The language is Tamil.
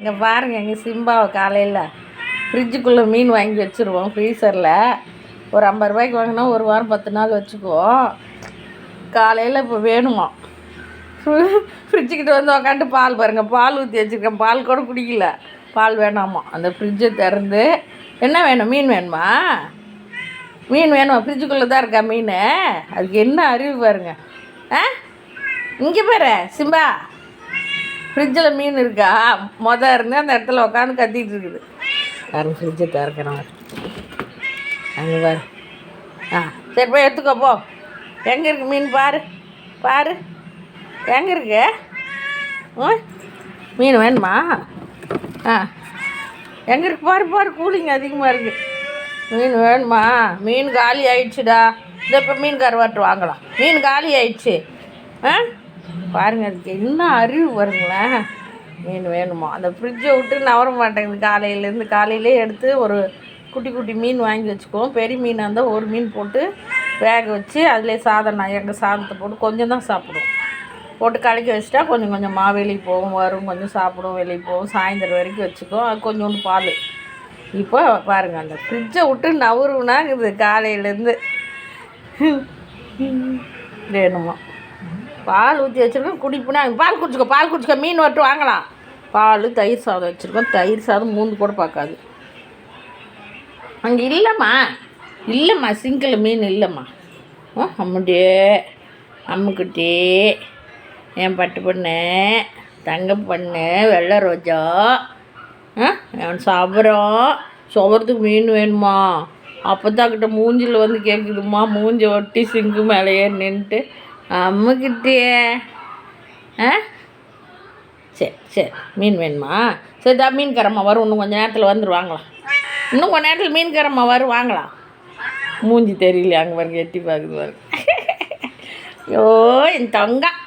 இங்கே பாருங்க எங்கள் சிம்பாவை காலையில் ஃப்ரிட்ஜுக்குள்ளே மீன் வாங்கி வச்சுருவோம் ஃப்ரீசரில் ஒரு ஐம்பது ரூபாய்க்கு வாங்கினா ஒரு வாரம் பத்து நாள் வச்சுக்குவோம் காலையில் இப்போ வேணுமா? ஃப்ரிட்ஜுக்கிட்ட வந்து உக்காந்து பால் பாருங்கள் பால் ஊற்றி வச்சுருக்கேன் பால் கூட குடிக்கல. பால் வேணாமா? அந்த ஃப்ரிட்ஜை திறந்து. என்ன வேணும்? மீன் வேணுமா? மீன் வேணுமா? ஃப்ரிட்ஜுக்குள்ளே தான் இருக்கா மீன்? அதுக்கு என்ன அறிவு பாருங்க. ஆ? இங்கே பாரு சிம்பா. ஃப்ரிட்ஜில் மீன் இருக்கா? மொதல் இருந்து அந்த இடத்துல உட்காந்து கத்திட்டு இருக்குது. பாருங்க ஃப்ரிட்ஜை திறக்கிறோம் அங்கே பாரு. ஆ சரி போய் எடுத்துக்கோ போ. எங்கே இருக்கு மீன்? பாரு பாரு. எங்கே இருக்கு? ஆ மீன் வேணுமா? ஆ. எங்கே இருக்கு? பாரு பாரு கூலிங் அதிகமாக இருக்குது மீன் வேணுமா? மீன் காலி ஆயிடுச்சுடா. இந்த இப்போ மீன் கருவாட்டு வாங்கலாம். மீன் காலி ஆயிடுச்சு. ஆ? பாருங்கள் அதுக்கு என்ன அறிவு வருங்களேன் மீன் வேணுமா? அந்த ஃப்ரிட்ஜை விட்டு நவர மாட்டேங்குது. காலையிலேருந்து காலையிலே எடுத்து ஒரு குட்டி குட்டி மீன் வாங்கி வச்சுக்குவோம். பெரிய மீனாக இருந்தால் ஒரு மீன் போட்டு வேக வச்சு அதிலே சாதம் நான் எங்கள் சாதத்தை போட்டு கொஞ்சம் தான் சாப்பிடுவோம் போட்டு கலக்கி வச்சுட்டா கொஞ்சம் கொஞ்சமாக வெளியே போகும் வரும். கொஞ்சம் சாப்பிடும் வெளியே போகும். சாயந்தரம் வரைக்கும் வச்சுக்குவோம் அது கொஞ்சோண்டு பால். இப்போ பாருங்கள் அந்த ஃப்ரிட்ஜை விட்டு நவருனா காலையிலேருந்து வேணுமா? பால் ஊற்றி வச்சுருக்கோம் குடிப்புனா பால் குடிச்சுக்கோ பால் குடிச்சுக்கோ மீன் வட்டு வாங்கலாம். பால் தயிர் சாதம் வச்சுருக்கோம் தயிர் சாதம் மூந்து கூட பார்க்காது. அங்கே இல்லைம்மா இல்லைம்மா சிங்கிள் மீன் இல்லைம்மா. ஆ அம்முடே அம்முக்குட்டி என் பட்டு பொண்ணு தங்க பொண்ணு வெள்ளை ரோஜா ஆ அவன் சாப்பிட்றோம் மீன் வேணுமா? அப்போ தான் கிட்ட மூஞ்சில் வந்து கேட்குதும்மா மூஞ்சி ஒட்டி சிங்கு மேலேயே நின்றுட்டு அம்முக்கிட்டே ஆ? சரி சரி. மீன் வேணுமா? சரி தான் மீன்காரம்மா வரும். இன்னும் கொஞ்சம் நேரத்தில் வந்துருவாங்களாம் இன்னும் கொஞ்ச நேரத்தில் மீன்காரம்மா வரும் வாங்கலாம் மூஞ்சி தெரியலையா அங்கே பாருங்க எட்டி பார்க்குது பாருங்க. ஐயோ என் தங்கம்